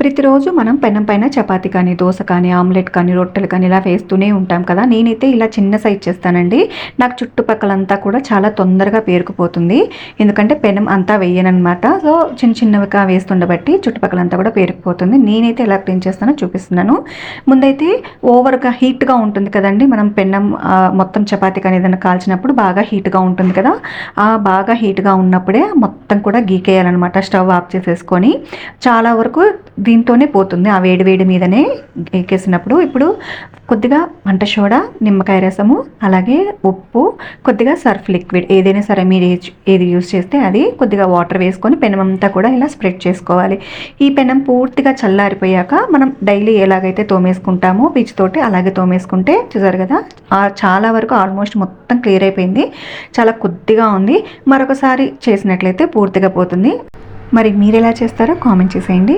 ప్రతిరోజు మనం పెనం పైన చపాతి కానీ దోశ కానీ ఆమ్లెట్ కానీ రొట్టెలు కానీ ఇలా వేస్తూనే ఉంటాం కదా. నేనైతే ఇలా చిన్న సైజ్ చేస్తానండి. నాకు చుట్టుపక్కలంతా కూడా చాలా తొందరగా పేరుకుపోతుంది. ఎందుకంటే పెనం అంతా వేయనమాట సో చిన్న చిన్నవిగా వేస్తుండబట్టి చుట్టుపక్కలంతా కూడా పేరుకుపోతుంది. నేనైతే ఎలా క్లీన్ చేస్తానో చూపిస్తున్నాను. ముందైతే ఓవర్గా హీట్గా ఉంటుంది కదండి. మనం పెనం మొత్తం చపాతి కానీ ఏదైనా కాల్చినప్పుడు బాగా హీట్గా ఉంటుంది కదా. ఆ బాగా హీట్గా ఉన్నప్పుడే మొత్తం కూడా గీకేయాలన్నమాట. స్టవ్ ఆఫ్ చేసేసుకొని. చాలా వరకు దీంతోనే పోతుంది. ఆ వేడి వేడి మీదనే ఎక్కేసినప్పుడు ఇప్పుడు కొద్దిగా వంట సోడా నిమ్మకాయ రసము అలాగే ఉప్పు కొద్దిగా సర్ఫ్ లిక్విడ్. ఏదైనా సరే మీరు ఏది- యూజ్ యూస్ చేస్తే అది కొద్దిగా వాటర్ వేసుకొని పెనం అంతా కూడా ఇలా స్ప్రెడ్ చేసుకోవాలి. ఈ పెనం పూర్తిగా చల్లారిపోయాక మనం డైలీ ఎలాగైతే తోమేసుకుంటామో పీచు తోటి అలాగే తోమేసుకుంటే చూసారు కదా చాలా వరకు ఆల్మోస్ట్ మొత్తం క్లియర్ అయిపోయింది. చాలా కొద్దిగా ఉంది. మరొకసారి చేసినట్లయితే పూర్తిగా పోతుంది. మరి మీరు ఎలా చేస్తారో కామెంట్ చేసేయండి.